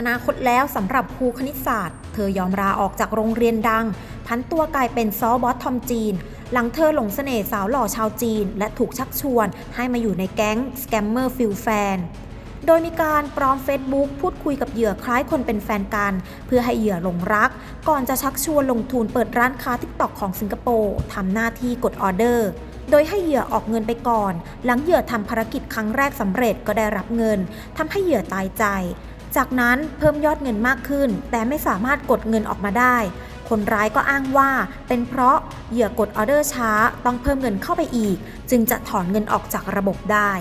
อนาคตแล้วสำหรับครูคณิตศาสตร์ เธอยอมลาออกจากโรงเรียนดัง พันตัวกลายเป็นซอบอสทอมจีน หลังเธอหลงเสน่ห์สาวหล่อชาวจีน และถูกชักชวนให้มาอยู่ในแก๊งสแกมเมอร์ฟิลแฟนโดยมีการปลอม Facebook พูดคุยกับเหยื่อคล้ายคนเป็นแฟนกัน เพื่อให้เหยื่อหลงรัก ก่อนจะชักชวนลงทุนเปิดร้านค้าทิกตอกของสิงคโปร์ทำหน้าที่กดออเดอร์ โดยให้เหยื่อออกเงินไปก่อน หลังเหยื่อทำภารกิจครั้งแรกสำเร็จก็ได้รับเงินทำให้เหยื่อตายใจ จากนั้นเพิ่มยอดเงินมากขึ้น แต่ไม่สามารถกดเงินออกมาได้ คนร้ายก็อ้างว่าเป็นเพราะเหยื่อกดออเดอร์ช้าต้องเพิ่มเงินเข้าไปอีก จึงจะถอนเงินออกจากระบบได้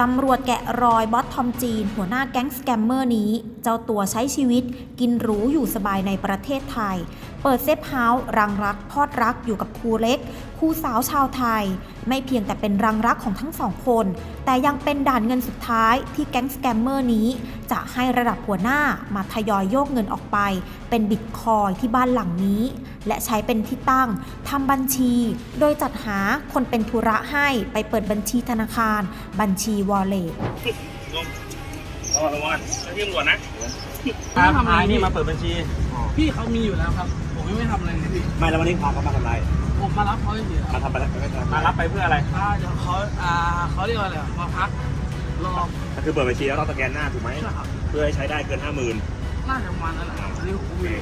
ตำรวจแกะรอยบอสทอมจีน หัวหน้าแก๊งสแกมเมอร์นี้ เจ้าตัวใช้ชีวิต กินหรูอยู่สบายในประเทศไทย เปิดเซฟเฮาส์รังรักพอดรักอยู่กับครูเล็ก ครูสาวชาวไทย ไม่เพียงแต่เป็นรังรักของทั้งสองคน แต่ยังเป็นด่านเงินสุดท้ายที่แก๊งสแกมเมอร์นี้ จะให้ระดับหัวหน้ามาทยอยโยกเงินออกไป เป็นบิตคอยที่บ้านหลังนี้ และใช้เป็นที่ตั้งทำบัญชี โดยจัดหาคนเป็นธุระให้ไปเปิดบัญชีธนาคาร บัญชีวอลเล็ตระวังระวังที่ตำรวจนะครับพายนี่มาเปิดบัญชี พี่เขามีอยู่แล้วครับ ผมยังไม่ทำอะไรเลยพี่ ไม่แล้ววันนี้พาเขามาทำอะไรผ มมารับเขาเฉยๆคมารับทำอะไรมารับไปเพื่ออะไรอ่าเดี๋ยวเขาอ่าเขาเรียกว่าอะไรอะมาพักรอก็คือเปิดบัญชีแล้วต้องสแกนหน้าถูกไหมนะครับเพื่อให้ใช้ได้เกินห้าหมื่น น่าจะประมาณนั้นแหละครับอันนี้ผมมีจ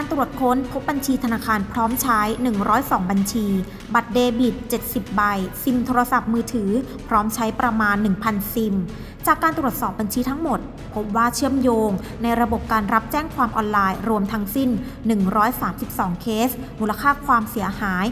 การตรวจค้นพบบัญชีธนาคารพร้อมใช้ 102 บัญชี บัตรเดบิต 70 ใบ ซิมโทรศัพท์มือถือ พร้อมใช้ประมาณ 1,000 ซิม จากการตรวจสอบบัญชีทั้งหมด พบว่าเชื่อมโยงในระบบการรับแจ้งความออนไลน์รวมทั้งสิ้น 132 เคส มูลค่าความเสียหาย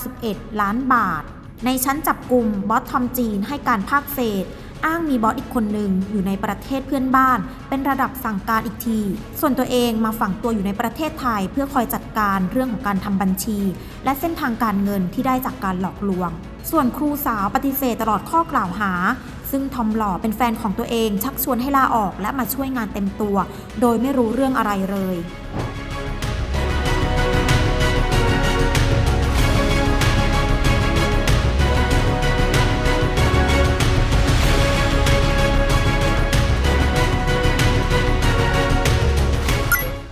91 ล้านบาท ในชั้นจับกลุ่มบอสทอมจีนให้การภาคเศษ อ้างมีบอสอีกคนหนึ่งอยู่ในประเทศเพื่อนบ้าน เป็นระดับสั่งการอีกที ส่วนตัวเองมาฝังตัวอยู่ในประเทศไทย เพื่อคอยจัดการเรื่องของการทำบัญชี และเส้นทางการเงินที่ได้จากการหลอกลวง ส่วนครูสาวปฏิเสธตลอดข้อกล่าวหา ซึ่งทอมหล่อเป็นแฟนของตัวเองชักชวนให้ลาออกและมาช่วยงานเต็มตัว โดยไม่รู้เรื่องอะไรเลย